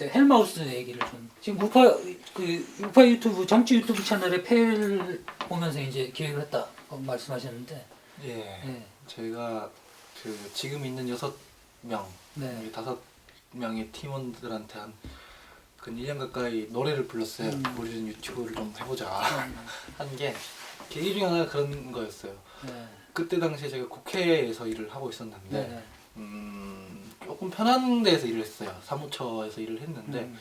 이제 헬마우스 얘기를 좀 지금 우파 그 우파 유튜브 정치 유튜브 채널에 폐를 보면서 이제 기획을 했다 고 말씀하셨는데 예. 예. 저희가 그 지금 있는 여섯 명, 네. 다섯 명의 팀원들한테 한 근 1년 가까이 노래를 불렀어요. 음. 우리는 유튜브를 좀 해보자 음, 한게 계기 중에 하나가 그런 거였어요. 네. 그때 당시에 제가 국회에서 일을 하고 네. 있었는데 네. 음, 조금 편한 데서 일을 했어요. 사무처에서 일을 했는데 음,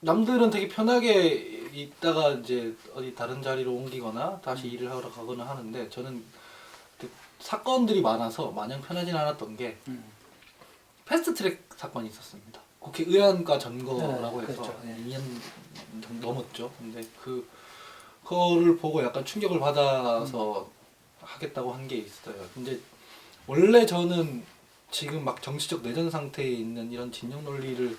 남들은 되게 편하게 있다가 이제 어디 다른 자리로 옮기거나 다시 일을 하러 가거나 하는데 저는 그 사건들이 많아서 마냥 편하진 않았던 게 음. 패스트트랙 사건이 있었습니다. 국회 의안과 전거라고 네, 해서 그렇죠. 네. 2년 정도 넘었죠. 근데 그 그거를 보고 약간 충격을 받아서 하겠다고 한 게 있어요. 근데 원래 저는 지금 막 정치적 내전 상태에 있는 이런 진영 논리를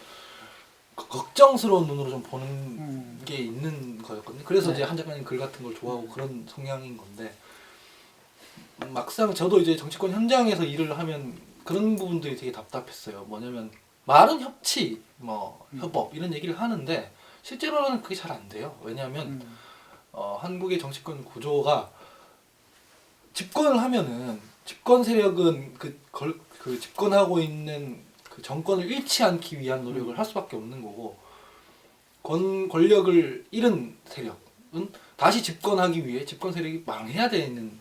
거- 걱정스러운 눈으로 좀 보는 음. 게 있는 거였거든요. 그래서 네. 이제 한 작가님 글 같은 걸 좋아하고 음. 그런 성향인 건데 막상 저도 이제 정치권 현장에서 일을 하면 그런 부분들이 되게 답답했어요. 뭐냐면 말은 협치, 뭐 음. 협업 이런 얘기를 하는데 실제로는 그게 잘 안 돼요. 왜냐하면 음. 어, 한국의 정치권 구조가 집권을 하면은 집권 세력은 그, 걸, 그 집권하고 있는 그 정권을 잃지 않기 위한 노력을 음. 할 수밖에 없는 거고 권, 권력을 잃은 세력은 다시 집권하기 위해 집권 세력이 망해야 되는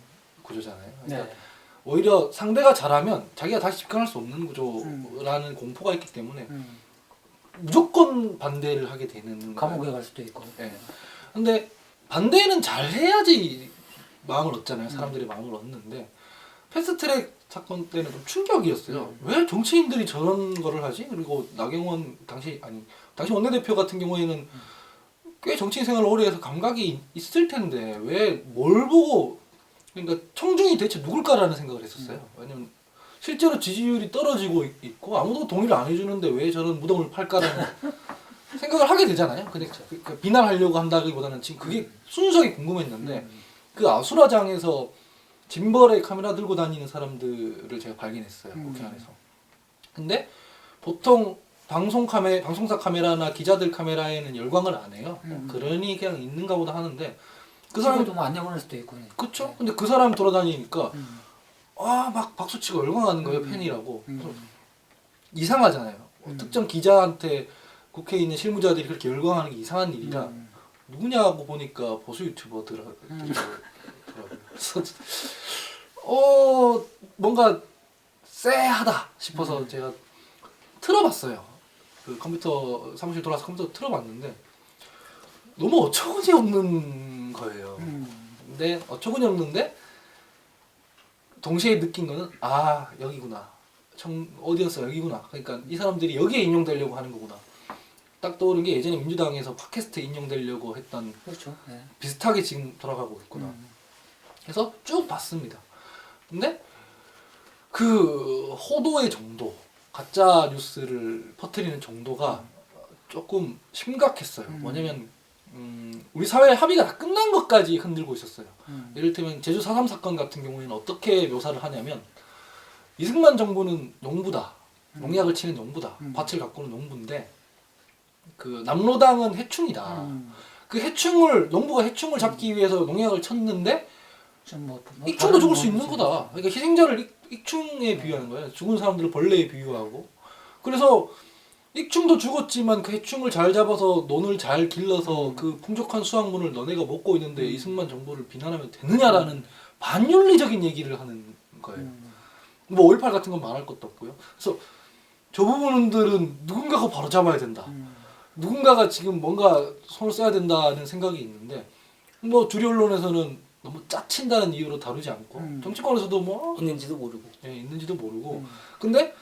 구조잖아요. 그러니까 네. 오히려 상대가 잘하면 자기가 다시 집권할 수 없는 구조라는 공포가 있기 때문에 음. 무조건 반대를 하게 되는 감옥에 갈 수도 있고. 예. 근데 반대는 잘 해야지 마음을 얻잖아요. 사람들의 마음을 얻는데 패스트트랙 사건 때는 좀 충격이었어요. 음. 왜 정치인들이 저런 거를 하지? 그리고 나경원 당시 아니 당시 원내대표 같은 경우에는 꽤 정치인 생활을 오래 해서 감각이 있을 텐데 왜 뭘 보고 그러니까 청중이 대체 누굴까라는 생각을 했었어요. 왜냐면 실제로 지지율이 떨어지고 있- 있고 아무도 동의를 안 해주는데 왜 저런 무덤을 팔까라는 생각을 하게 되잖아요. 근데 그- 그 비난하려고 한다기보다는 지금 그게 순수하게 궁금했는데 음. 그 아수라장에서 짐벌에 카메라 들고 다니는 사람들을 제가 발견했어요 음. 국회 안에서. 근데 보통 방송 카메 방송사 카메라나 기자들 카메라에는 열광을 안 해요. 음. 그러니 그냥 있는가 보다 하는데 그그 사람 사람도 뭐안 내보낼 수도 있고. 네. 그쵸? 근데 그 사람 돌아다니니까 음. 아막 박수 치고 열광하는 거예요 음. 팬이라고. 음. 이상하잖아요. 음. 특정 기자한테 국회에 있는 실무자들이 그렇게 열광하는 게 이상한 일이라 음. 누구냐고 보니까 보수 유튜버더라고요. 음. 그래서 어 뭔가 쎄하다 싶어서 음. 제가 틀어봤어요. 그 컴퓨터 사무실 돌아서 컴퓨터 틀어봤는데 너무 어처구니 없는 거예요. 음. 근데 어처구니 없는데 동시에 느낀 거는 아 여기구나. 청 어디였어 여기구나. 그러니까 이 사람들이 여기에 인용되려고 하는 거구나. 딱 떠오른 게 예전에 민주당에서 팟캐스트에 인용되려고 했던 그렇죠. 네. 비슷하게 지금 돌아가고 있구나. 음. 그래서 쭉 봤습니다. 근데 그 호도의 정도, 가짜 뉴스를 퍼뜨리는 정도가 조금 심각했어요. 음. 뭐냐면 음, 우리 사회 합의가 다 끝난 것까지 흔들고 있었어요. 음. 이를테면 제주 4.3 사건 같은 경우에는 어떻게 묘사를 하냐면 이승만 정부는 농부다. 음. 농약을 치는 농부다. 음. 밭을 가꾸는 농부인데 그 남로당은 해충이다. 음. 그 해충을 농부가 해충을 잡기 위해서 농약을 쳤는데 좀 뭐, 뭐 익충도 죽을 수뭐 있는 거다. 그러니까 희생자를 익, 익충에 비유하는 거예요. 죽은 사람들을 벌레에 비유하고. 그래서 익충도 죽었지만 그 해충을 잘 잡아서 논을 잘 길러서 음. 그 풍족한 수확물을 너네가 먹고 있는데 음. 이승만 정부를 비난하면 되느냐라는 반윤리적인 얘기를 하는 거예요. 음. 뭐5.18 같은 건 말할 것도 없고요. 그래서 저 부분들은 누군가가 바로 잡아야 된다. 음. 누군가가 지금 뭔가 손을 써야 된다는 생각이 있는데 뭐 주류 언론에서는 너무 짜친다는 이유로 다루지 않고 음. 정치권에서도 뭐 있는지도 모르고 예, 있는지도 모르고 음. 근데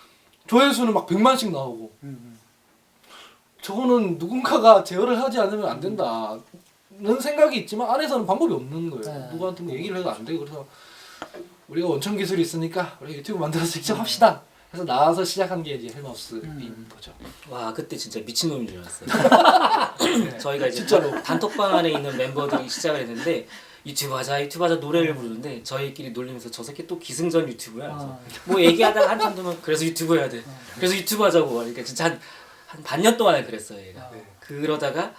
조회수는 막 100만씩 나오고 음. 저거는 누군가가 제어를 하지 않으면 안 된다는 생각이 있지만 안에서는 방법이 없는 거예요. 네. 누구한테 뭐 얘기를 해도 안 되고 그래서 우리가 원천 기술이 있으니까 우리 유튜브 만들어서 직접 합시다. 그래서 나와서 시작한 게 이제 헬마우스인 음. 거죠. 와 그때 진짜 미친놈인 줄 알았어요 네. 저희가 이제 진짜로. 단톡방 안에 있는 멤버들이 시작을 했는데 유튜브 하자 유튜브 하자 노래를 부르는데 저희끼리 놀리면서 저 새끼 또 기승전 유튜브야. 그래서 아. 뭐 얘기하다가 한참 두면 그래서 유튜브 해야 돼. 그래서 유튜브 하자고 하니까 진짜 한, 한 반년 동안에 그랬어요 얘가. 아, 네. 그러다가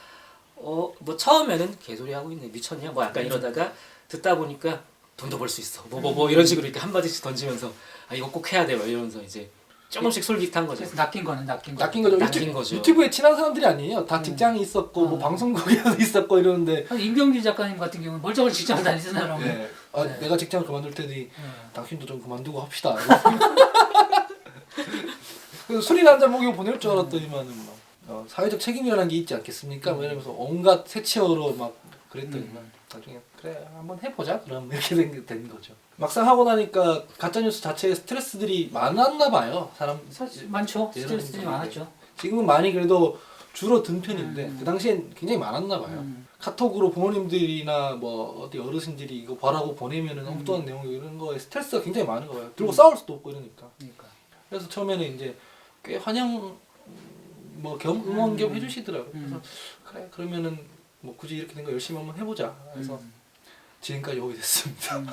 어 뭐 처음에는 개소리 하고 있네 미쳤냐? 뭐 약간 이러다가 듣다 보니까 돈도 벌 수 있어. 뭐 뭐 뭐 이런 식으로 이렇게 한 마디씩 던지면서 아 이거 꼭 해야 돼막 이러면서 이제 조금씩 솔깃한 거죠. 그래서 낚인 거는 낚인 거. 낚인 거죠. 낚인 유튜, 거죠. 유튜브에 친한 사람들이 아니에요. 다 직장이 있었고 뭐 음. 방송국에서 있었고 이러는데 임경규 작가님 같은 경우는 멀쩡한 직장을 다니는 사람은 네. 아, 네. 내가 직장을 그만둘 테니 네. 당신도 좀 그만두고 합시다. 그래서 술이나 한잔 먹이고 보낼 줄 알았더니만은 막 어, 사회적 책임이라는 게 있지 않겠습니까? 뭐 이러면서 온갖 새치어로 막 그랬더니만 음. 나중에 그래 한번 해보자 그럼 이렇게 된, 된 거죠. 막상 하고 나니까 가짜 뉴스 자체에 스트레스들이 많았나 봐요. 사람 사실 많죠. 스트레스들이 많았죠. 지금은 많이 그래도 줄어든 편인데 음. 그 당시엔 굉장히 많았나 봐요. 음. 카톡으로 부모님들이나 뭐 어디 어르신들이 이거 봐라고 보내면은 음. 엉뚱한 내용 이런 거에 스트레스가 굉장히 많은 거예요. 들고 싸울 수도 없고 이러니까. 그러니까. 그래서 처음에는 이제 꽤 환영 뭐 겸 응원 겸 음. 해주시더라고요. 그래서 음. 그래 그러면은 뭐 굳이 이렇게 된 거 열심히 한번 해보자. 그래서 음. 지금까지 오게 됐습니다. 음.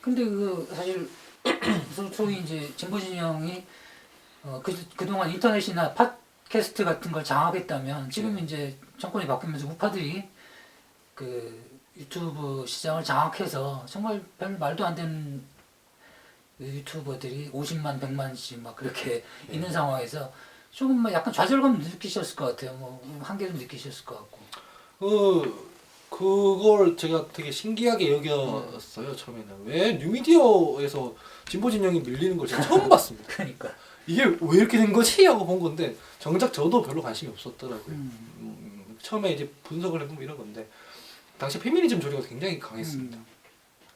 근데 그 사실 소- 소위 이제 진보진 형이 어, 그 그동안 인터넷이나 팟캐스트 같은 걸 장악했다면 지금 네. 이제 정권이 바뀌면서 우파들이 그 유튜브 시장을 장악해서 정말 별 말도 안 되는 그 유튜버들이 50만, 100만씩 막 그렇게 네. 있는 상황에서 조금 막 약간 좌절감 느끼셨을 것 같아요. 뭐 한계도 느끼셨을 것 같고. 그 그걸 제가 되게 신기하게 여겼어요 처음에는 왜 뉴미디어에서 진보 진영이 밀리는 걸 제가 처음 봤습니다. 그러니까. 이게 왜 이렇게 된 거지 하고 본 건데 정작 저도 별로 관심이 없었더라고요. 음. 음, 처음에 이제 분석을 해보면 이런 건데 당시 페미니즘 조류가 굉장히 강했습니다. 음.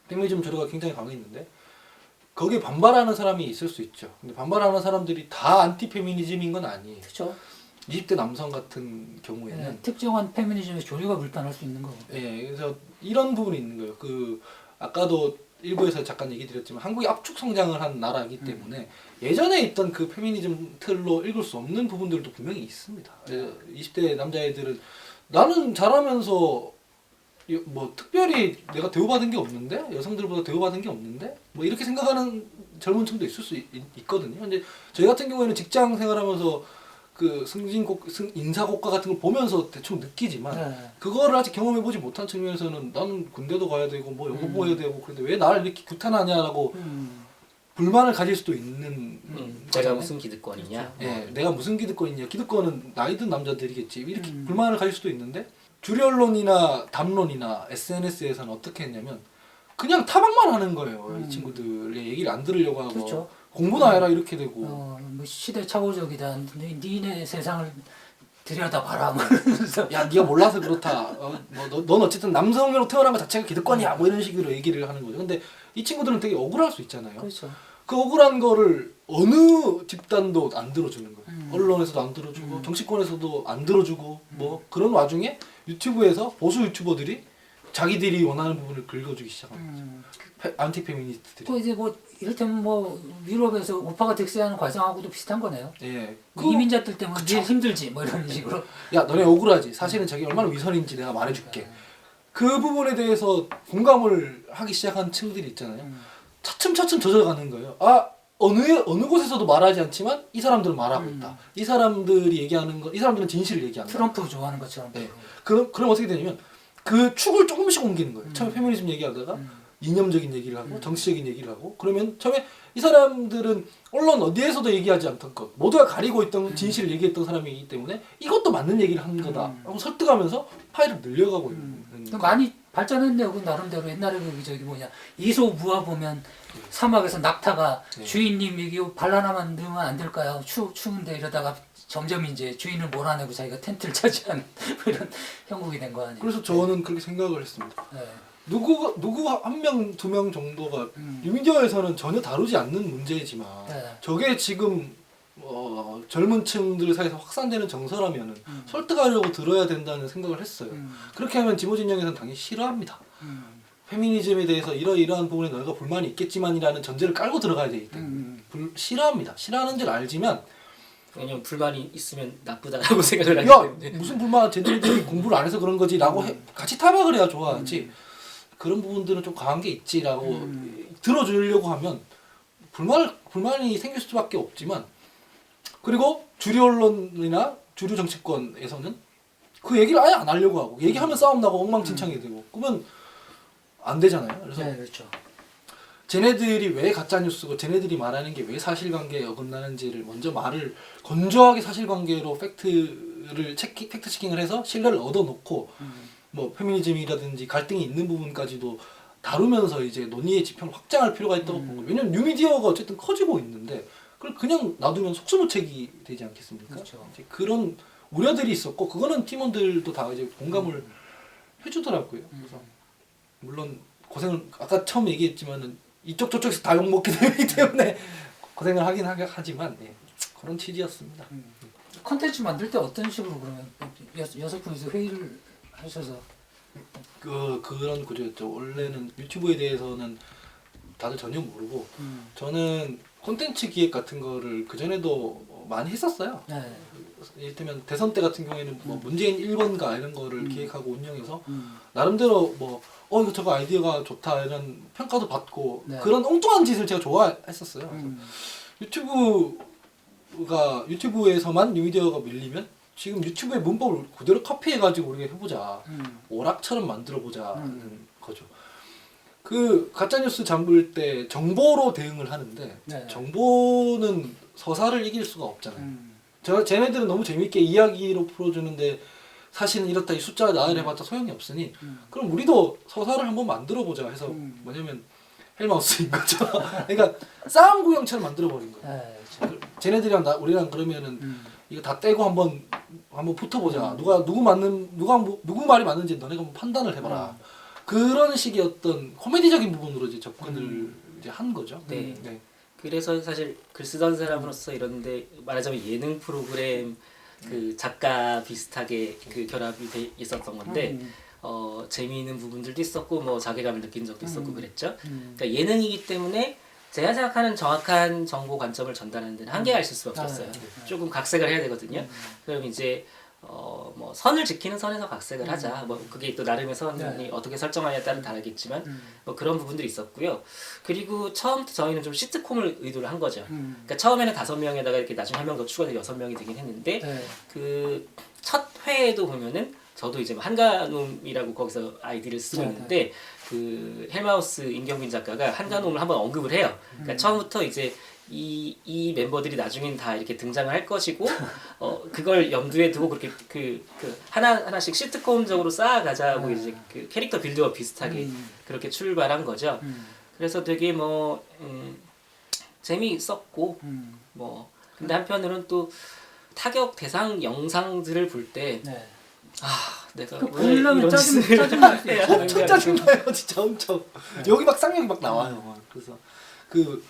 페미니즘 조류가 굉장히 강했는데 거기에 반발하는 사람이 있을 수 있죠. 근데 반발하는 사람들이 다 안티 페미니즘인 건 아니에요. 그렇죠. 20대 남성 같은 경우에는 네, 특정한 페미니즘의 조류가 불편할 수 있는 거고. 예, 그래서 이런 부분이 있는 거예요. 그 아까도 일부에서 잠깐 얘기 드렸지만 한국이 압축 성장을 한 나라이기 때문에 예전에 있던 그 페미니즘 틀로 읽을 수 없는 부분들도 분명히 있습니다. 예, 20대 남자애들은 나는 자라면서 여- 뭐 특별히 내가 대우받은 게 없는데 여성들보다 대우받은 게 없는데 뭐 이렇게 생각하는 젊은 층도 있을 수 있, 거든요 근데 저희 같은 경우에는 직장 생활하면서 그 승진국 승, 인사고과 같은 걸 보면서 대충 느끼지만 네. 그거를 아직 경험해 보지 못한 측면에서는 나는 군대도 가야 되고 뭐 음. 보야 되고 그런데 왜 나를 이렇게 규탄하냐라고 음. 불만을 가질 수도 있는 음, 거잖아요. 제가 무슨 기득권이냐? 예, 내가 무슨 기득권이냐 기득권은 나이 든 남자들이겠지 이렇게 음. 불만을 가질 수도 있는데 주류 언론이나 담론이나 SNS에서는 어떻게 했냐면 그냥 타박만 하는 거예요 음. 이 친구들의 얘기를 안 들으려고 하고 그렇죠. 공부나 해라 이렇게 되고 어, 뭐 시대착오적이다. 니- 니네 세상을 들여다봐라. 뭐 이러면서. 야 네가 몰라서 그렇다. 어, 뭐, 너, 넌 어쨌든 남성으로 태어난 것 자체가 기득권이야. 뭐 이런 식으로 얘기를 하는 거죠. 근데 이 친구들은 되게 억울할 수 있잖아요. 그렇죠. 그 억울한 거를 어느 집단도 안 들어주는 거예요. 음. 언론에서도 안 들어주고 음. 정치권에서도 안 들어주고 뭐 그런 와중에 유튜브에서 보수 유튜버들이 자기들이 원하는 부분을 긁어주기 거예요. 음. 페- 안티 페미니스트들이. 또 이제 뭐 이를테면 뭐 유럽에서 우파가 득세하는 과정하고도 비슷한 거네요. 예. 그 그, 이민자들 때문에. 늘 힘들지 뭐 이런 식으로. 야 너네 억울하지. 사실은 자기 얼마나 위선인지 내가 말해줄게. 그 부분에 대해서 공감을 하기 시작한 층들이 있잖아요. 음. 차츰차츰 젖어가는 거예요. 아 어느 어느 곳에서도 말하지 않지만 이 사람들은 말하고 음. 있다. 이 사람들이 얘기하는 거, 이 사람들은 진실을 얘기한다. 트럼프 좋아하는 것처럼. 네. 그럼 그럼 어떻게 되냐면 그 축을 조금씩 옮기는 거예요. 처음에 페미니즘 얘기하다가 음. 이념적인 얘기를 하고 음. 정치적인 얘기를 하고 그러면 처음에 이 사람들은 언론 어디에서도 얘기하지 않던 것 모두가 가리고 있던 진실을 얘기했던 사람이기 때문에 이것도 맞는 얘기를 하는 거다 음. 하고 설득하면서 파일을 늘려가고 음. 있는 그 많이 발전했네요. 그 나름대로 옛날에 그 저기 뭐냐 이소 무화 보면 사막에서 낙타가 네. 주인님 여기 반란하면 넣으면 안 될까요? 추 추운데 이러다가 점점 이제 주인을 몰아내고 자기가 텐트를 차지하는 뭐 이런 형국이 된 거 아니에요? 그래서 저는 그렇게 생각을 했습니다. 네. 누구 누구 한 명 두 명 정도가 음. 뉴미디어에서는 전혀 다루지 않는 문제지만 네. 저게 지금 어, 젊은 층들 사이에서 확산되는 정서라면은 음. 설득하려고 들어야 된다는 생각을 했어요. 음. 그렇게 하면 진보진영에서는 당연히 싫어합니다. 음. 페미니즘에 대해서 이러이러한 부분에 너희가 불만이 있겠지만이라는 전제를 깔고 들어가야 되기 때문에 음. 불, 싫어합니다. 싫어하는 줄 알지만 왜냐면 불만이 있으면 나쁘다라고 생각을 하기 야 때문에. 무슨 불만 쟤들이 공부를 안 해서 그런 거지라고 해, 같이 타박을 해야 좋아하지 음. 그런 부분들은 좀 강한 게 있지라고 음. 들어주려고 하면 불만을 불만이 생길 수밖에 없지만 그리고 주류 언론이나 주류 정치권에서는 그 얘기를 아예 안 하려고 하고 얘기하면 싸움 나고 엉망진창이 되고 그러면 안 되잖아요. 그래서 네, 그렇죠. 쟤네들이 왜 가짜 뉴스고 쟤네들이 말하는 게 왜 사실관계에 어긋나는지를 먼저 말을 건조하게 사실관계로 팩트를 체크, 팩트 체킹을 해서 신뢰를 얻어놓고 음. 뭐 페미니즘이라든지 갈등이 있는 부분까지도 다루면서 이제 논의의 지평을 확장할 필요가 있다고 본 거예요. 왜냐면 뉴미디어가 어쨌든 커지고 있는데 그걸 그냥 놔두면 속수무책이 되지 않겠습니까? 그렇죠. 이제 그런 우려들이 있었고 그거는 팀원들도 다 이제 공감을 해주더라고요. 그래서 물론 고생을 아까 처음 얘기했지만은 이쪽 저쪽에서 다 욕 먹게 되기 때문에 고생을 하긴 하, 하지만 예, 그런 취지였습니다. 컨텐츠 만들 때 어떤 식으로 그러면 여- 여섯 분이서 회의를 하셔서 그 그런 구조였죠. 원래는 유튜브에 대해서는 다들 전혀 모르고 음. 저는 콘텐츠 기획 같은 거를 그 전에도 많이 했었어요. 네. 이를테면 대선 때 같은 경우에는 뭐 문재인 1번가 이런 거를 음. 기획하고 운영해서 음. 나름대로 뭐 어 이거 저거 아이디어가 좋다 이런 평가도 받고 네. 그런 엉뚱한 짓을 제가 좋아했었어요. 음. 유튜브가 유튜브에서만 뉴미디어가 밀리면 지금 유튜브의 문법을 그대로 카피해가지고 우리가 해보자 음. 오락처럼 만들어보자는 음. 거죠. 그 가짜 뉴스 잠글 때 정보로 대응을 하는데 네. 정보는 서사를 이길 수가 없잖아요. 음. 저 쟤네들은 너무 재밌게 이야기로 풀어주는데 사실은 이렇다 이 숫자 나열해봤자 소용이 없으니 음. 그럼 우리도 서사를 한번 만들어 보자 해서 음. 뭐냐면 헬마우스인 거죠. 그러니까 싸움 구경처럼 만들어 버린 거예요. 네, 그렇죠. 쟤네들이랑 나 우리랑 그러면은 음. 이거 다 떼고 한번 한번 붙어보자. 음. 누가 누구 맞는 누가 뭐- 누구 말이 맞는지 너네가 한번 판단을 해봐라. 음. 그런 식의 어떤 코미디적인 부분으로 이제 접근을 음. 이제 한 거죠. 네. 네. 그래서 사실 글 쓰던 사람으로서 이런데 말하자면 예능 프로그램 그 작가 비슷하게 그 결합이 돼 있었던 건데 음. 어 재미있는 부분들도 있었고 뭐 자괴감을 느낀 적도 있었고 음. 그랬죠. 음. 그러니까 예능이기 때문에 제가 생각하는 정확한 정보 관점을 전달하는 데는 한계가 있을 수밖에 아, 없어요. 네. 조금 각색을 해야 되거든요. 음. 그럼 이제 어 뭐 선을 지키는 선에서 각색을 하자. 뭐 그게 또 나름의 선이 음. 네. 어떻게 설정하냐에 따라 다르겠지만 음. 뭐 그런 부분들이 있었고요. 그리고 처음부터 저희는 좀 시트콤을 의도를 한 거죠. 음. 그러니까 처음에는 다섯 명에다가 이렇게 나중에 한 명 더 추가돼서 여섯 명이 되긴 했는데 네. 그첫 회에도 보면은 저도 이제 뭐 한가놈이라고 거기서 아이디를 쓰고 네, 있는데 그 헬마우스 임경빈 작가가 한가놈을 한번 언급을 해요. 그러니까 음. 처음부터 이제 이, 이 멤버들이 나중엔 다 이렇게 등장을 할 것이고 어 그걸 염두에 두고 그렇게 그, 그 하나 하나씩 시트콤적으로 쌓아가자고 네. 이제 그 캐릭터 빌드업 비슷하게 음. 그렇게 출발한 거죠. 음. 그래서 되게 뭐 음, 재미있었고 음. 뭐 근데 한편으로는 또 타격 대상 영상들을 볼때 네. 아 내가 그왜 보려면 짜증 짜증 날수 해야 있죠. 엄청 되는가. 짜증나요, 진짜 엄청. 여기 막 쌍욕이 막 나와요. 그래서 그,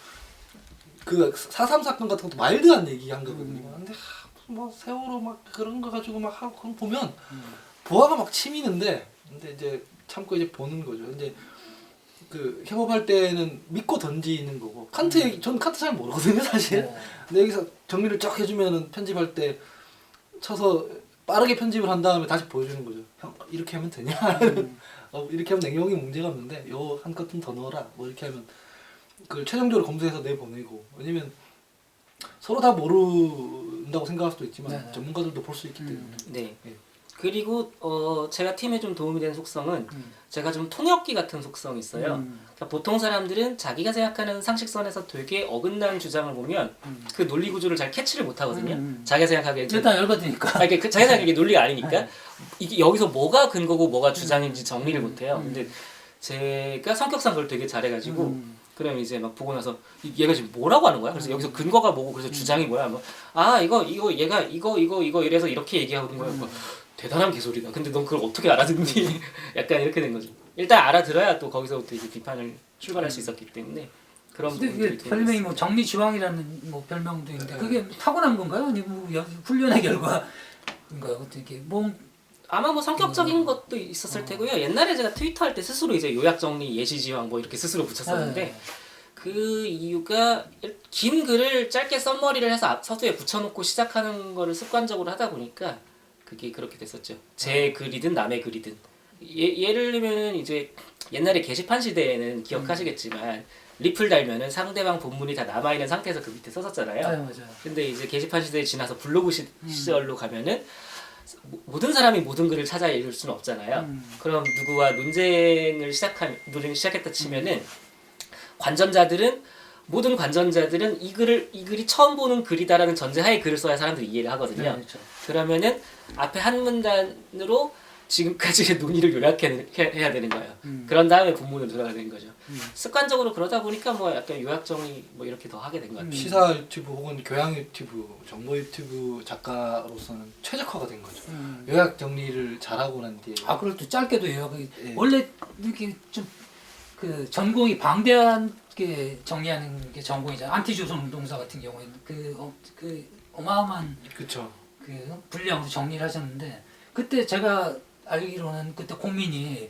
그4.3 사건 같은 것도 마일드한 얘기 한 거거든요. 근데 하, 뭐 세월호 막 그런 거 가지고 막 하고 그런 거 보면 보아가 막 치미는데 근데 이제 참고 이제 보는 거죠. 이제 그 협업할 때는 믿고 던지는 거고 칸트 얘기, 전 칸트 잘 모르거든요 사실. 네. 근데 여기서 정리를 쫙 해주면은 편집할 때 쳐서 빠르게 편집을 한 다음에 다시 보여주는 거죠. 형 이렇게 하면 되냐? 음. 어, 이렇게 하면 내용이 문제가 없는데 요 한컷좀더 넣어라. 뭐 이렇게 하면 그걸 최종적으로 검수해서 내보내고 왜냐면 서로 다 모른다고 생각할 수도 있지만 네. 전문가들도 볼 수 있기 때문에 음. 네 예. 그리고 어 제가 팀에 좀 도움이 된 속성은 음. 제가 좀 통역기 같은 속성이 있어요. 음. 그러니까 보통 사람들은 자기가 생각하는 상식선에서 되게 어긋난 주장을 보면 음. 그 논리 구조를 잘 캐치를 못 하거든요. 음. 자기가 생각하기에 일단 열받으니까. 아, 그 자기가 이게 논리가 아니니까 네. 이게 여기서 뭐가 근거고 뭐가 주장인지 정리를 못 해요. 음. 근데 제가 성격상 그걸 되게 잘해가지고 음. 그럼 이제 막 보고 나서 이- 얘가 지금 뭐라고 하는 거야? 그래서 여기서 근거가 뭐고 그래서 주장이 뭐야? 뭐, 아 이거 이거 얘가 이거 이거 이거 이래서 이렇게 얘기하는 거야. 뭐, 대단한 개소리다. 근데 넌 그걸 어떻게 알아듣니? 약간 이렇게 된 거죠. 일단 알아들어야 또 거기서부터 이제 비판을 출발할 수 있었기 때문에 그런 근데 부분들이 이게 되게 별명이 뭐 정리지왕이라는 뭐 별명도 있는데 그게 타고난 건가요? 아니면 뭐 여- 훈련의 결과인가요? 어떻게 뭐 아마 뭐 성격적인 음. 것도 있었을 테고요. 옛날에 제가 트위터 할 때 스스로 이제 요약 정리 예시지왕 뭐 이렇게 스스로 붙였었는데 네. 그 이유가 긴 글을 짧게 썸머리를 해서 앞 서두에 붙여놓고 시작하는 거를 습관적으로 하다 보니까 그게 그렇게 됐었죠. 제 글이든 남의 글이든 예, 예를 들면은 이제 옛날에 게시판 시대에는 기억하시겠지만 리플 달면은 상대방 본문이 다 남아 있는 상태에서 그 밑에 썼었잖아요. 맞아요, 맞아요. 근데 이제 게시판 시대에 지나서 블로그 시, 음. 시절로 가면은 모- 모든 사람이 모든 글을 찾아 읽을 수는 없잖아요. 음. 그럼 누구와 논쟁을 시작한 논쟁을 시작했다 치면은 관전자들은 모든 관전자들은 이 글을 이 글이 처음 보는 글이다라는 전제하에 글을 써야 사람들이 이해를 하거든요. 네, 그렇죠. 그러면은 앞에 한 문단으로 지금까지의 논의를 요약해야 되는 거예요. 음. 그런 다음에 본문으로 들어가야 되는 거죠. 음. 습관적으로 그러다 보니까 뭐 약간 요약 정리 뭐 이렇게 더 하게 된 것 같아요. 시사 유튜브 혹은 교양 유튜브, 정보 유튜브 작가로서는 최적화가 된 거죠. 음. 요약 정리를 잘하고 난 뒤에 아, 그리고 또 짧게도 요약이 예. 원래 이렇게 좀 그 전공이 방대 하게 정리하는 게 전공이잖아요. 안티조선 운동사 같은 경우에는 그, 어, 그 어마어마한 그렇죠. 그 분량으로 정리를 하셨는데 그때 제가 알기로는 그때 공민이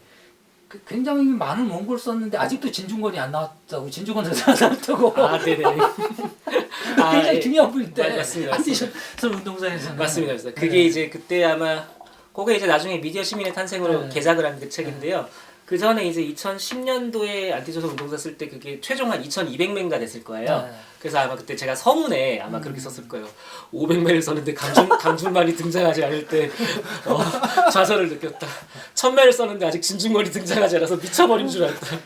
그 굉장히 많은 원고를 썼는데 아직도 진중권이 안 나왔다고 진중권 선수가 나왔다고 아, 네네. 아, 굉장히 예. 중요한 분일 때 맞- 맞습니다, 안티조선 운동사에서는 맞습니다. 맞습니다. 네. 그게 이제 그때 아마 그게 이제 나중에 미디어 시민의 탄생으로 네. 개작을 한 그 책인데요. 그 전에 이제 2010년도에 안티조선 운동사 쓸때 그게 최종 한 2,200매인가 됐을 거예요. 네. 그래서 아마 그때 제가 서문에 아마 그렇게 썼을 거예요. 500매를 썼는데 강준, 강준만이 등장하지 않을 때 어, 좌절을 느꼈다. 1000매를 썼는데 아직 진중권이 등장하지 않아서 미쳐버린 줄 알았다.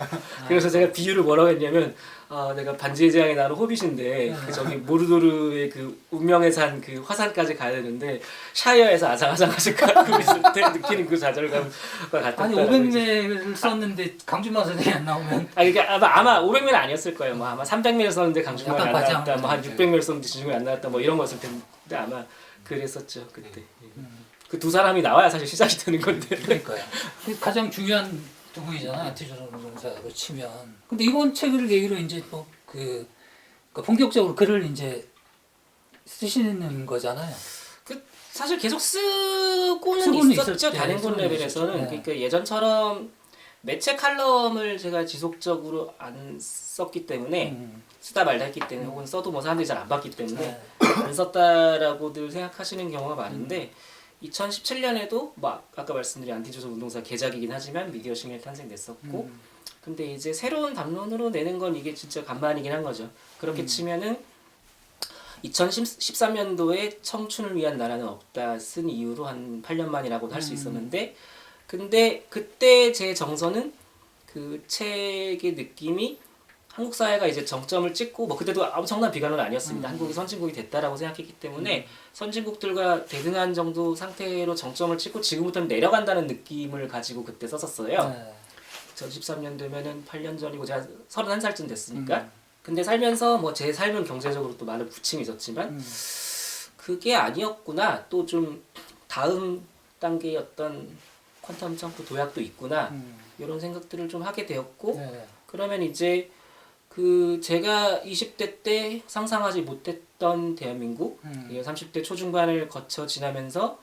그래서 제가 비유를 뭐라고 했냐면 아, 내가 반지의 제왕에 나는 호빗인데 그 저기 모르도르의 그 운명의 산 그 화산까지 가야 되는데 샤이어에서 아상아상하실 가고 있을 때 느끼는 그 좌절감과 같았다. 아니 500매를 썼는데 강준만 선생이 안 나오면 아 이게 아마 아마 500매는 아니었을 거예요. 뭐 아마 300매를 썼는데 강준만이 약간 안. 나왔다. 뭐한 600매를 썼는데 진중만이 안 나왔다. 뭐 이런 거였을 텐데 아마 그랬었죠 그때. 그 두 사람이 나와야 사실 시작이 되는 건데. 그러니까요. 그 가장 중요한 두 분이잖아 안티조선 운동사로 치면. 근데 이번 책을 계기로 이제 뭐그 그 본격적으로 글을 이제 쓰시는 거잖아요. 그 사실 계속 쓰고는 있었죠 있었죠. 단행본 쓰고는 레벨에서는 있었죠. 네. 그러니까 예전처럼 매체 칼럼을 제가 지속적으로 안 썼기 때문에 음. 쓰다 말다 했기 때문에 혹은 써도 뭐 사람들이 잘 안 봤기 때문에 네. 안 썼다라고들 생각하시는 경우가 많은데 2017년에도 뭐 아- 아까 말씀드린 안티조선 운동사 개작이긴 하지만 미디어 시민이 탄생됐었고 음. 근데 이제 새로운 담론으로 내는 건 이게 진짜 간만이긴 한 거죠. 그렇게 치면은 2013년도에 청춘을 위한 나라는 없다 쓴 이후로 한 8년 만이라고도 할 수 있었는데 근데 그때 제 정서는 그 책의 느낌이 한국 사회가 이제 정점을 찍고 뭐 그때도 엄청난 비관은 아니었습니다. 한국이 선진국이 됐다라고 생각했기 때문에 선진국들과 대등한 정도 상태로 정점을 찍고 지금부터는 내려간다는 느낌을 가지고 그때 썼었어요. 네. 2013년도면은 8년 전이고 제가 31살쯤 됐으니까. 근데 살면서 뭐 제 삶은 경제적으로 또 많은 부침이 있었지만 음. 그게 아니었구나. 또 좀 다음 단계의 어떤 퀀텀 점프 도약도 있구나. 음. 이런 생각들을 좀 하게 되었고 네. 그러면 이제 그 제가 20대 때 상상하지 못했던 대한민국 음. 30대 초중반을 거쳐 지나면서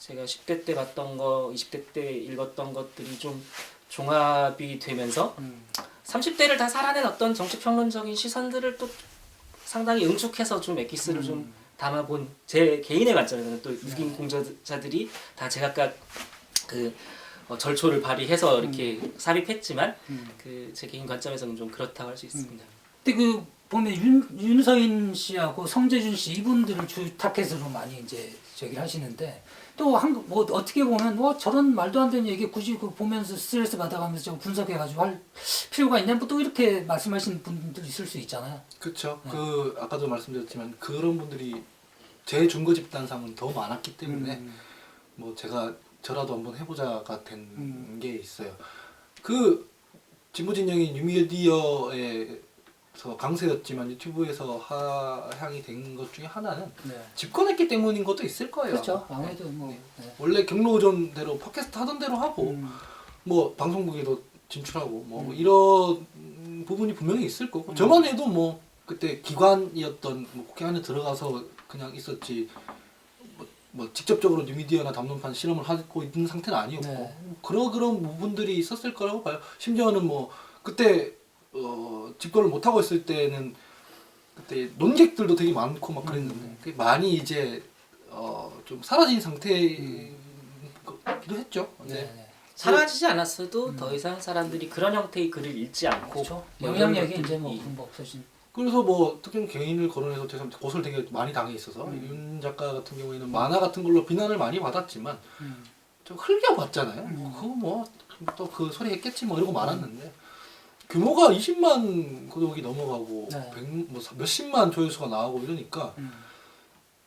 제가 10대 때 봤던 거, 20대 때 읽었던 것들이 좀 종합이 되면서 음. 30대를 다 살아낸 어떤 정치평론적인 시선들을 또 상당히 응축해서 좀 엑기스를 음. 좀 담아본 제 개인의 관점에서는 또 6인 공저자들이 다 제각각 그 어, 절초를 발휘해서 이렇게 삽입했지만 음. 그제 개인 관점에서는 좀 그렇다고 할 수 있습니다. 근데 그 보면 윤, 윤서인 씨하고 성재준 씨 이분들을 주 타켓으로 많이 이제 저기를 하시는데 또한뭐 어떻게 보면 뭐 저런 말도 안 되는 얘기 굳이 그 보면서 스트레스 받아가면서 좀 분석해가지고 할 필요가 있냐 뭐또 이렇게 말씀하시는 분도 있을 수 있잖아요. 그렇죠. 그 아까도 말씀드렸지만 그런 분들이 제 중고 집단상은 더 많았기 때문에 음. 뭐 제가 저라도 한번 해보자가 된 음. 게 있어요. 그 진보 진영인 뉴미디어에서 강세였지만 유튜브에서 하향이 된 것 중에 하나는 네. 집권했기 때문인 것도 있을 거예요. 그렇죠. 아무래도 뭐. 네. 원래 경로전대로 팟캐스트 하던 대로 하고 음. 뭐 방송국에도 진출하고 뭐 이런 부분이 분명히 있을 거고 저만 해도 뭐 그때 기관이었던 뭐 국회 안에 들어가서 그냥 있었지 뭐, 뭐 직접적으로 뉴미디어나 담론판 실험을 하고 있는 상태는 아니었고 네. 그런 그런 부분들이 있었을 거라고 봐요. 심지어는 뭐 그때 어, 집권을 못 하고 있을 때는 그때 논객들도 되게 많고 막 그랬는데 그게 많이 이제 어, 좀 사라진 상태이기도 했죠. 네. 네. 네. 사라지지 않았어도 더 이상 사람들이 그런 형태의 글을 읽지 않고 그렇죠. 영향력이 이제 뭐 이- 그런 거 없어진. 그래서 뭐 특히 개인을 거론해서 죄송한데 고소를 되게 많이 당해 있어서 음. 윤 작가 같은 경우에는 만화 같은 걸로 비난을 많이 받았지만 음. 좀 흘겨봤잖아요. 음. 뭐 그거 뭐 또 그 소리 했겠지 뭐 이러고 말았는데 규모가 20만 구독이 넘어가고 네. 100, 뭐 몇십만 조회수가 나오고 이러니까 음.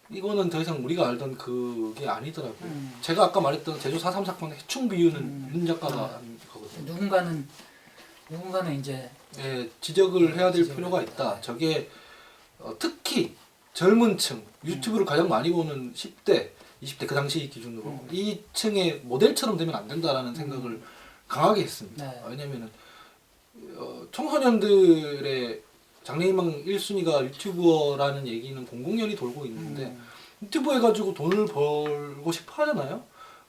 이거는 더 이상 우리가 알던 그게 아니더라고요. 음. 제가 아까 말했던 제주 4.3 사건 해충 비유는 음. 윤 작가가 한 거거든요. 누군가는 누군가는 이제 예, 지적을 해야 될 지적을 필요가 해야 있다. 저게 어, 특히 젊은 층, 유튜브를 가장 많이 보는 10대, 20대 그 당시 기준으로 음. 이 층의 모델처럼 되면 안 된다라는 생각을 강하게 했습니다. 네. 왜냐면은 어, 청소년들의 장래희망 1순위가 유튜버라는 얘기는 공공연히 돌고 있는데 음. 유튜브 해가지고 돈을 벌고 싶어 하잖아요.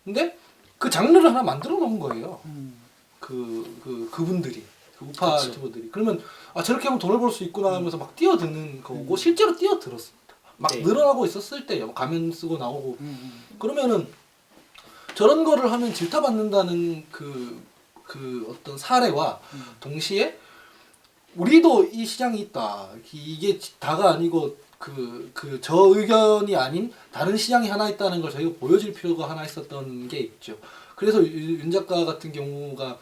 근데 그 장르를 하나 만들어 놓은 거예요. 음. 그, 그, 그분들이. 그 우파 그쵸. 유튜버들이. 그러면, 아, 저렇게 하면 돈을 벌 수 있구나 하면서 막 뛰어드는 거고, 음. 실제로 뛰어들었습니다. 막 네. 늘어나고 있었을 때요. 가면 쓰고 나오고. 음. 그러면은, 저런 거를 하면 질타받는다는 그, 그 어떤 사례와 음. 동시에, 우리도 이 시장이 있다. 이게 다가 아니고, 그, 그, 저 의견이 아닌 다른 시장이 하나 있다는 걸 저희가 보여줄 필요가 하나 있었던 게 있죠. 그래서 유- 윤 작가 같은 경우가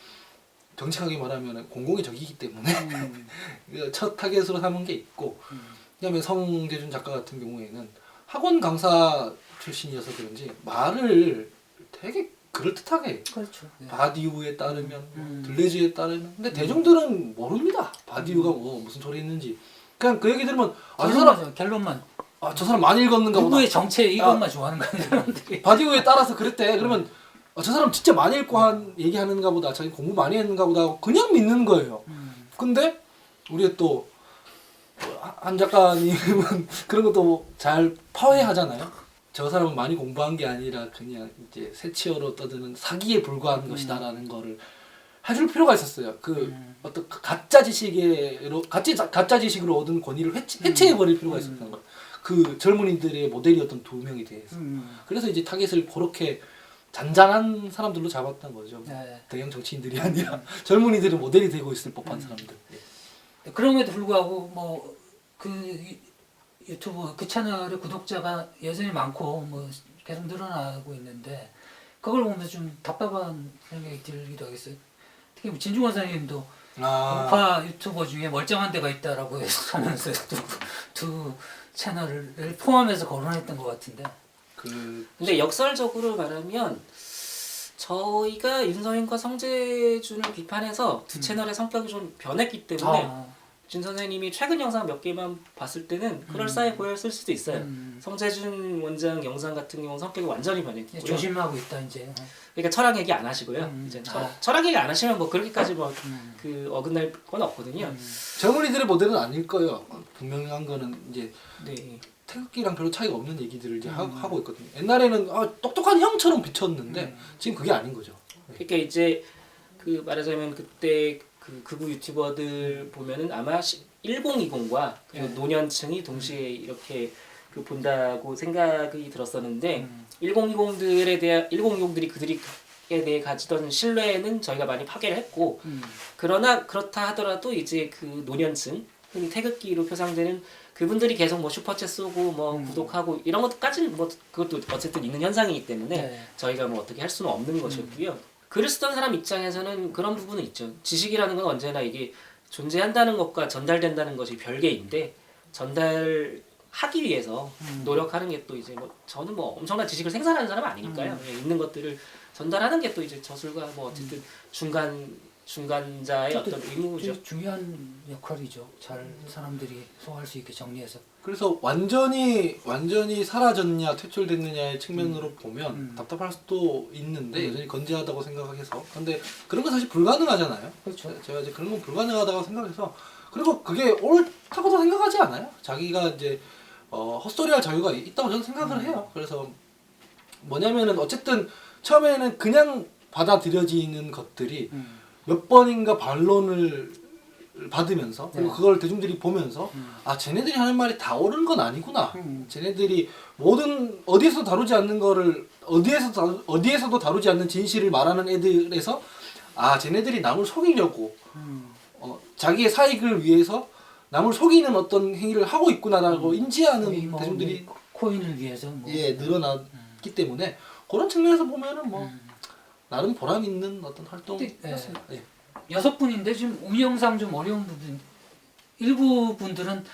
정직하게 말하면 공공의 적이기 때문에 음. 첫 타겟으로 삼은 게 있고 음. 그다음에 성재준 작가 같은 경우에는 학원 강사 출신이어서 그런지 말을 되게 그럴듯하게. 그렇죠. 네. 바디우에 따르면 음. 들레즈에 따르면 근데 대중들은 모릅니다. 바디우가 뭐 무슨 소리 있는지 그냥 그 얘기 들으면 아저 사람 결론만 결론만 아저 사람 많이 읽었는가 보다. 누구의 정체 이것만 좋아하는 거예요 사람들이. 바디오에 따라서 그랬대. 그러면 어, 저 사람 진짜 많이 읽고 한 얘기하는가 보다. 자기 공부 많이 했는가 보다 하고 그냥 믿는 거예요. 음. 근데 우리 또한 작가님은 그런 것도 잘 파괴하잖아요. 저 사람은 많이 공부한 게 아니라 그냥 이제 새치어로 떠드는 사기에 불과한 것이다라는 거를 해줄 필요가 있었어요. 그 음. 어떤 그 가짜 지식으로 가짜 가짜 지식으로 얻은 권위를 해체, 해체해 버릴 필요가 있었던 거예요. 그 젊은이들의 모델이었던 두 명에 대해서. 음. 그래서 이제 타겟을 그렇게 잔잔한 사람들로 잡았던 거죠. 네. 대형 정치인들이 아니라 젊은이들이 모델이 되고 있을 법한 음. 사람들. 예. 그럼에도 불구하고 뭐 그 유튜브 그 채널의 구독자가 여전히 많고 뭐 계속 늘어나고 있는데 그걸 보면서 좀 답답한 생각이 들기도 하겠어요. 특히 뭐 진중권 선생님도 아, 우파 유튜버 중에 멀쩡한 데가 있다라고 하면서 두, 두 채널을 포함해서 거론했던 것 같은데. 그 근데 역설적으로 말하면 저희가 윤서인과 성재준을 비판해서 두 음. 채널의 성격이 좀 변했기 때문에 아, 준 선생님이 최근 영상 몇 개만 봤을 때는 그럴싸해 보였을 수도 있어요. 음, 성재준 원장 영상 같은 경우는 성격이 완전히 변했고요. 조심하고 있다 이제. 그러니까 철학 얘기 안 하시고요. 음. 이제 철, 아. 철학 얘기 안 하시면 뭐 그렇게까지 뭐 음. 그 어긋날 건 없거든요. 음. 젊은이들의 모델은 아닐 거예요. 분명한 거는 이제 네. 태극기랑 별로 차이가 없는 얘기들을 이제 하, 음. 하고 있거든요. 옛날에는 아, 똑똑한 형처럼 비쳤는데 음. 지금 그게 아닌 거죠. 그러니까 이제 그 말하자면 그때 그 극우 유튜버들 보면은 아마 1020과 그리고 네. 노년층이 동시에 이렇게 그 본다고 생각이 들었었는데 음. 1020들에 대한 1020들이 그들이 에 대해 가지던 신뢰는 저희가 많이 파괴를 했고 음. 그러나 그렇다 하더라도 이제 그 노년층 흔히 태극기로 표상되는 그분들이 계속 뭐 슈퍼챗 쏘고 뭐 음. 구독하고 이런 것까지는 뭐 그것도 어쨌든 있는 현상이기 때문에 네. 저희가 뭐 어떻게 할 수는 없는 것이었고요. 글을 쓰던 사람 입장에서는 그런 부분은 있죠. 지식이라는 건 언제나 이게 존재한다는 것과 전달된다는 것이 별개인데 전달 하기 위해서 음. 노력하는 게 또 이제 뭐 저는 뭐 엄청난 지식을 생산하는 사람 은 아니니까요. 음. 예, 있는 것들을 전달하는 게 또 이제 저술과 뭐 어쨌든 중간 중간자의 어떤 의무죠. 중요한 역할이죠. 잘 사람들이 소화할 수 있게 정리해서. 그래서 완전히 완전히 사라졌냐 퇴출됐느냐의 측면으로 보면 음. 답답할 수도 있는데 음. 여전히 건재하다고 생각해서 근데 그런 건 사실 불가능하잖아요. 그렇죠. 제가 이제 그런 건 불가능하다고 생각해서 그리고 그게 옳다고도 생각하지 않아요. 자기가 이제 어, 헛소리할 자유가 있다고 저는 생각을 음. 해요. 그래서 뭐냐면은 어쨌든 처음에는 그냥 받아들여지는 것들이 음. 몇 번인가 반론을 받으면서 그리고 네. 그걸 대중들이 보면서 음. 아 쟤네들이 하는 말이 다 옳은 건 아니구나. 음. 쟤네들이 모든 어디서 다루지 않는 거를 어디에서 다루, 어디에서도 다루지 않는 진실을 말하는 애들에서 아 쟤네들이 남을 속이려고 음. 어, 자기의 사익을 위해서 남을 속이는 어떤 행위를 하고 있구나라고 인지하는 대중들이 코인을 위해서 뭐. 예 늘어났기 때문에 그런 측면에서 보면은 뭐 음. 나름 보람 있는 어떤 활동이었습니다. 예. 여섯 분인데 지금 운영상 좀 어려운 부분 일부 분들은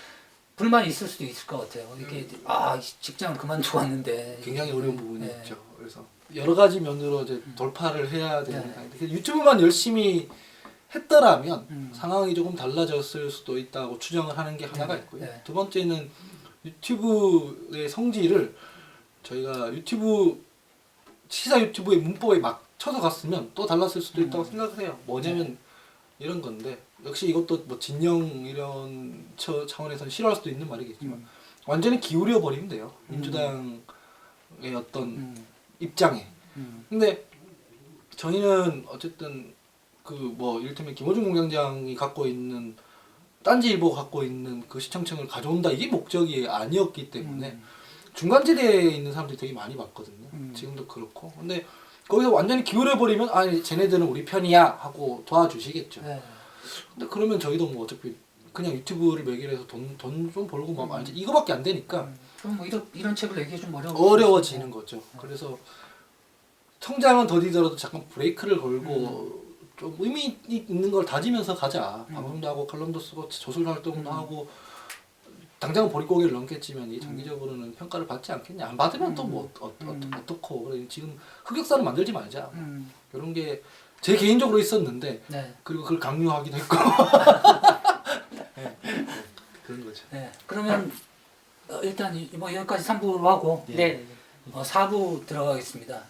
불만이 있을 수도 있을 것 같아요. 이렇게 아 직장을 그만두고 왔는데 굉장히 어려운 부분이 네. 있죠. 그래서 여러 가지 면으로 이제 돌파를 해야 되는 네. 상황인데 그 유튜브만 열심히 했더라면 음. 상황이 조금 달라졌을 수도 있다고 추정을 하는 게 하나가 네. 있고요. 네. 두 번째는 유튜브의 성질을 저희가 유튜브 시사 유튜브의 문법에 맞 춰서 갔으면 또 달랐을 수도 있다고 음. 생각을 해요. 뭐냐면 이런 건데 역시 이것도 뭐 진영 이런 처, 차원에서는 싫어할 수도 있는 말이겠지만 음. 완전히 기울여 버리면 돼요. 음. 민주당의 어떤 음. 입장에. 음. 근데 저희는 어쨌든 그 뭐 이를테면 김호중 공장장이 갖고 있는 딴지일보가 갖고 있는 그 시청층을 가져온다 이게 목적이 아니었기 때문에 음. 중간지대에 있는 사람들이 되게 많이 봤거든요. 음. 지금도 그렇고. 근데 거기서 완전히 기울여 버리면 아 쟤네들은 우리 편이야 하고 도와주시겠죠. 네. 근데 그러면 저희도 뭐 어차피 그냥 유튜브를 매개해서 돈 돈 좀 벌고 막 음. 말지 이거밖에 안 되니까 음. 그럼 뭐 이런 이런 책을 내기 좀 어려워. 어려워지는 거죠. 그래서 성장은 더디더라도 잠깐 브레이크를 걸고 좀 의미 있는 걸 다지면서 가자. 음. 방송도 하고 칼럼도 쓰고 저술 활동도 하고 당장은 보릿고개를 넘겠지만 이 장기적으로는 평가를 받지 않겠냐. 안 받으면 또 뭐 어, 어, 음. 어떻고 그래 지금 흑역사는 만들지 말자. 음. 이런 게 제 개인적으로 있었는데 네. 그리고 그걸 강요하기도 했고 네. 그런 거죠. 네. 그러면 어, 일단 이- 뭐 여기까지 3부로 하고 네. 어, 4부 들어가겠습니다.